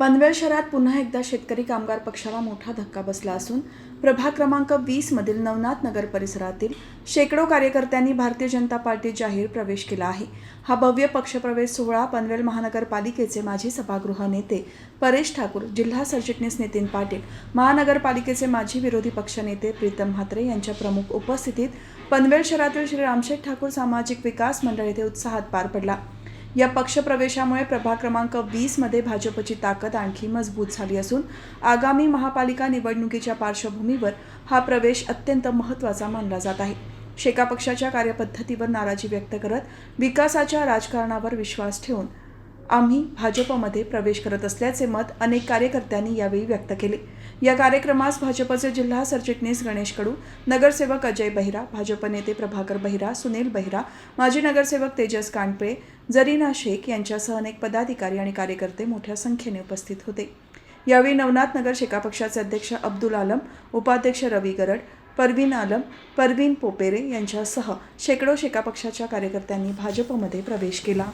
पनवेल शहरात पुन्हा एकदा शेतकरी कामगार पक्षाला मोठा धक्का बसला असून प्रभाग क्रमांक वीस मधील नवनाथ नगर परिसरातील शेकडो कार्यकर्त्यांनी भारतीय जनता पार्टीत जाहीर प्रवेश केला आहे. हा भव्य पक्षप्रवेश सोहळा पनवेल महानगरपालिकेचे माजी सभागृह नेते परेश ठाकूर जिल्हा सरचिटणीस नितीन पाटील महानगरपालिकेचे माजी विरोधी पक्षनेते प्रीतम म्हात्रे यांच्या प्रमुख उपस्थितीत पनवेल शहरातील श्री रामशेठ ठाकूर सामाजिक विकास मंडळ येथे उत्साहात पार पडला. या पक्षप्रवेशामुळे प्रभाग क्रमांक वीसमध्ये भाजपची ताकद आणखी मजबूत झाली असून आगामी महापालिका निवडणुकीच्या पार्श्वभूमीवर हा प्रवेश अत्यंत महत्त्वाचा मानला जात आहे. शेका पक्षाच्या कार्यपद्धतीवर नाराजी व्यक्त करत विकासाच्या राजकारणावर विश्वास ठेवून आम्ही भाजपमध्ये प्रवेश करत असल्याचे मत अनेक कार्यकर्त्यांनी यावेळी व्यक्त केले. या कार्यक्रमास भाजपचे जिल्हा सरचिटणीस गणेश कडू नगरसेवक अजय बहिरा भाजप नेते प्रभाकर बहिरा सुनील बहिरा माजी नगरसेवक तेजस कांडपळे जरीना शेख यांच्यासह अनेक पदाधिकारी आणि कार्यकर्ते मोठ्या संख्येने उपस्थित होते. यावेळी नवनाथ नगर शेका पक्षाचे अध्यक्ष अब्दुल आलम उपाध्यक्ष रवी गरड परवीन आलम परवीन पोपेरे यांच्यासह शेकडो शेका पक्षाच्या कार्यकर्त्यांनी भाजपमध्ये प्रवेश केला.